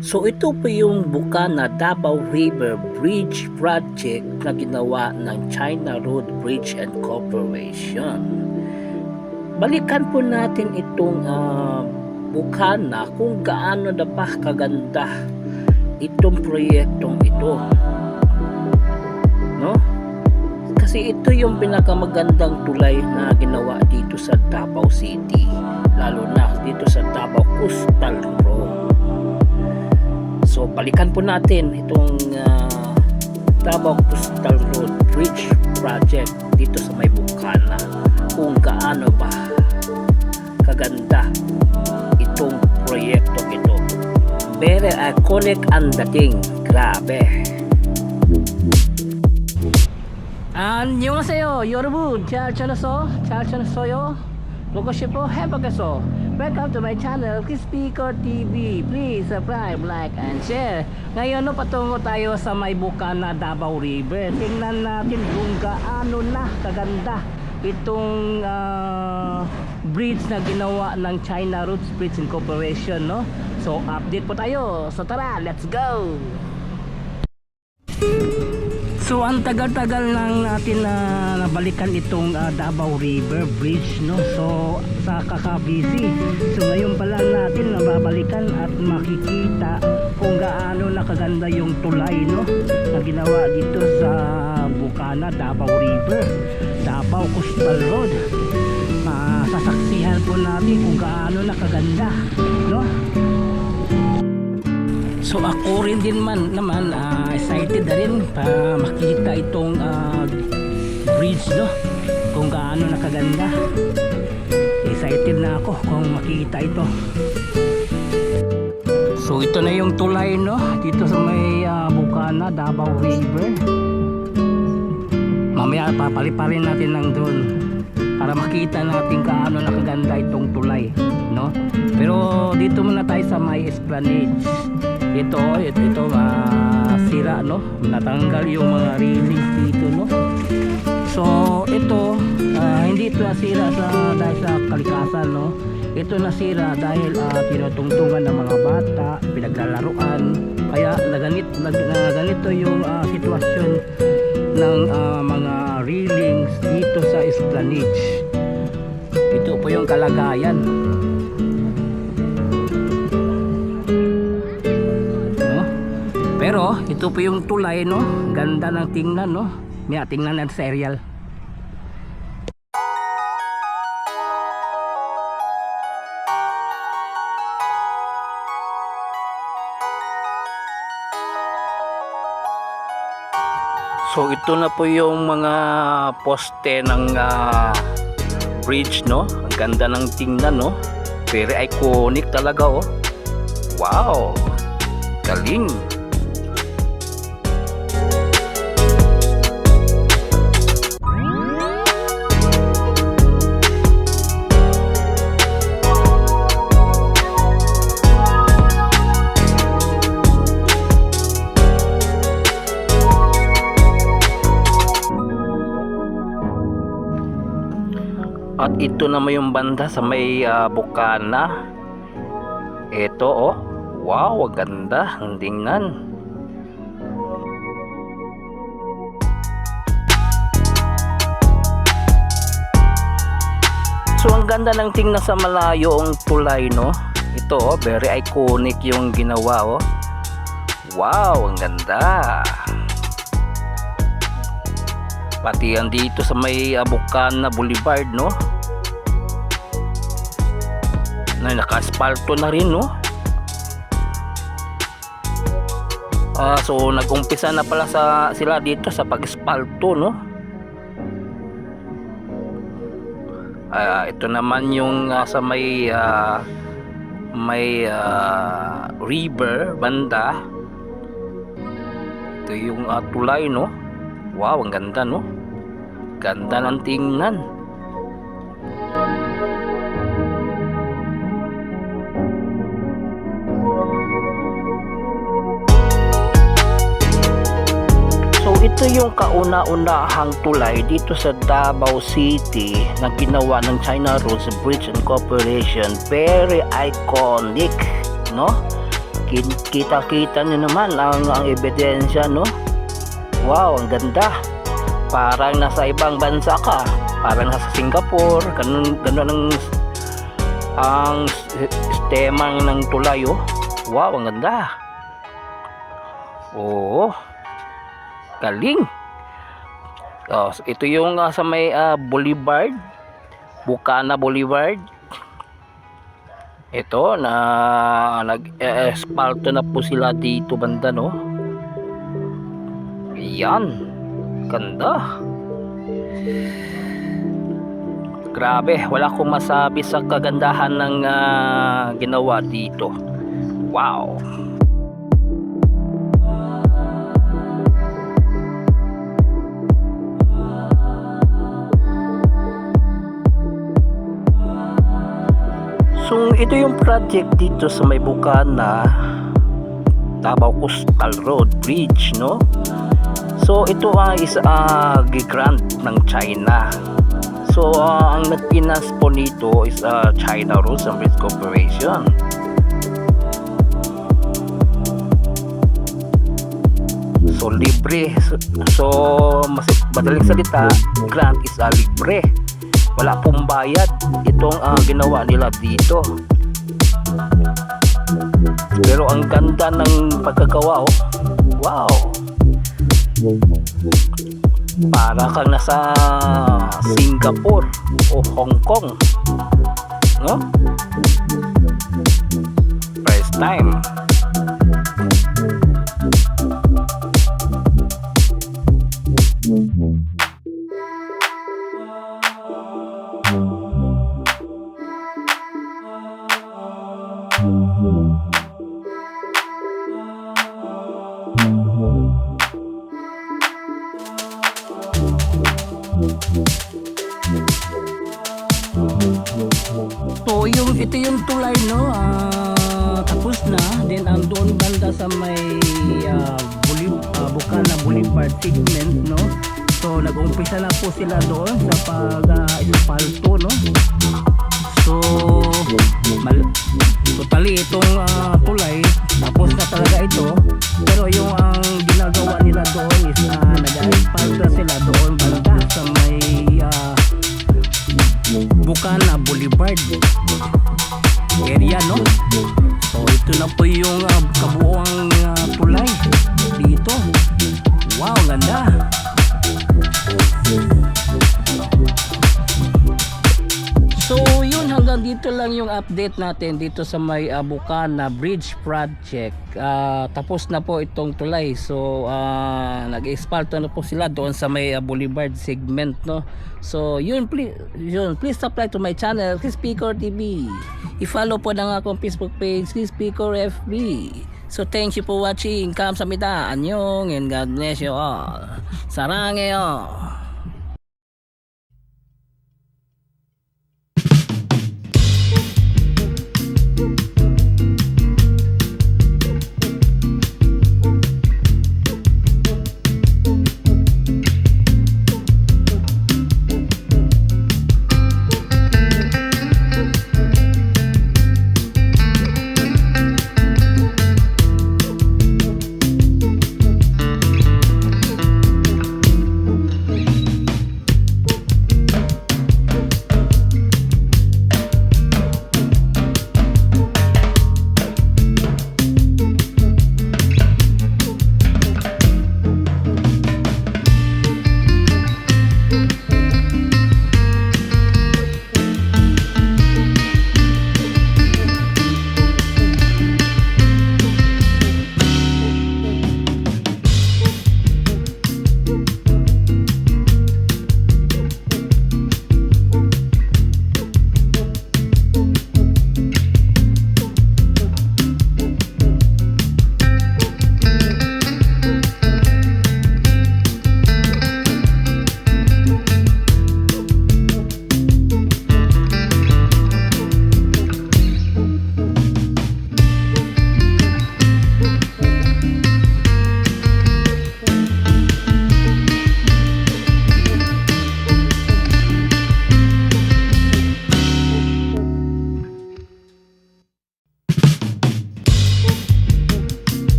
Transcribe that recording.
So ito po yung Bukana Davao River Bridge Project na ginawa ng China Road Bridge and Corporation. Balikan po natin itong ah, Bukana kung gaano na ba kaganda itong proyektong ito. No? Kasi ito yung pinakamagandang tulay na ginawa dito sa Davao City. Lalo na dito sa Davao Coastal Road. So balikan po natin itong uh, Davao Coastal Road Bridge Project dito sa may Bukana. Kung gaano ba kaganda itong proyektong ito. Very iconic ang dating. Grabe. 안녕하세요 여러분 잘 지냈어? 잘 지냈어요? Mokoshipo Habagaso. Welcome to my channel, Kispiko TV. Please subscribe, like, and share. Ngayon, no, patungo tayo sa may buka na Davao River. Tingnan natin kung gaano na kaganda itong uh, bridge na ginawa ng China Roads Bridge Incorporation. No? So, update po tayo. So, tara, let's go! So ang tagal-tagal lang natin na nabalikan itong ah, Davao River Bridge no. So sa kakabisi. So ngayon pa lang natin nababalikan at makikita kung gaano nakaganda yung tulay no na ginawa dito sa Bukana Davao River, Davao Coastal Road. Masasaksihan po natin kung gaano nakaganda no. So ako rin din man naman ah, excited na rin pa makita itong ah, bridge no kung gaano nakaganda. Excited na ako kung makita ito. So ito na yung tulay no dito sa may ah, Bukana Davao River. Mamaya papaliparin natin ng drone para makita natin kaano nakaganda itong tulay no pero dito muna tayo sa may esplanade ito ito ito sira no? Natanggal yung mga railings dito no? So ito ah, hindi ito nasira sa dahil sa kalikasan no? Ito nasira dahil uh, tinutungtungan ng mga bata pinaglalaruan. Kaya naganit nag, naganito yung ah, sitwasyon ng ah, mga railings dito sa esplanade. Ito po yung kalagayan Pero ito po yung tulay no. Ganda ng tingnan no. Maya tingnan natin sa aerial. So ito na po yung mga poste ng ah, bridge no. Ang ganda ng tingnan no. Very iconic talaga oh. Wow! Galing! Ito naman yung banda sa may ah, Bukana. Ito oh. Wow, ang ganda. Ang tingnan. So ang ganda ng tingnan sa malayo ang tulay no. Ito oh, very iconic yung ginawa oh. Wow, ang ganda. Pati yan dito sa may Bukana Boulevard no. Na naka-asfalto na rin no. Ah, so nag-umpisa na pala sa sila dito sa pag-espalto no. Ah, ito naman yung ah, sa may ah, may ah, river banda. Ito yung ah, tulay no. Wow, ang ganda no. Ganda ng tingnan. Ito yung kauna-unahang tulay dito sa Davao City na ginawa ng China Roads Bridge and Corporation. Very iconic, no? Kita-kita nyo naman ang, ang ebidensya, no? Wow, ang ganda. Parang nasa ibang bansa ka. Parang nasa Singapore. Ganun, ganun ang, ang sistema ng tulay, oh. Wow, ang ganda. Oo. Galing. Oh, so ito yung ah, sa may ah, Boulevard. Bukana Boulevard. Ito na nag-espalto na po sila dito banda no. Yan. Ganda. Grabe, wala akong masabi sa kagandahan ng ah, ginawa dito. Wow. So ito yung project dito sa may Bukana Davao Coastal Road Bridge no? So ito ay is uh, grant ng China. So ah, ang nagpinas po nito is ah, China Roads and Bridge Corporation. So libre. So, so madaling salita grant is a libre wala pong bayad. Itong ah, ginawa nila dito. Pero ang ganda ng pagkagawa oh. wow. Para kang nasa Singapore o Hong Kong no? First time tulay no ah, tapos na. Then ang doon banda sa may uh, Buli, ah, Bukana Boulevard segment no? So nag-umpisa na po sila doon sa pag uh, espalto no? So mal totally itong ah, tulay. Tapos na talaga ito. Pero yung ang ginagawa dito lang yung update natin dito sa may uh, Bukana Bridge Project. Ah, tapos na po itong tulay. So ah, nag-espalto na po sila doon sa may ah, Boulevard segment no. So yun please, yun please subscribe to my channel Chris Picor TV. I-follow po na nga akong Facebook page Chris Picor FB. So thank you for watching. Kamsahamnida. Annyeong and God bless you all. Sarangeo.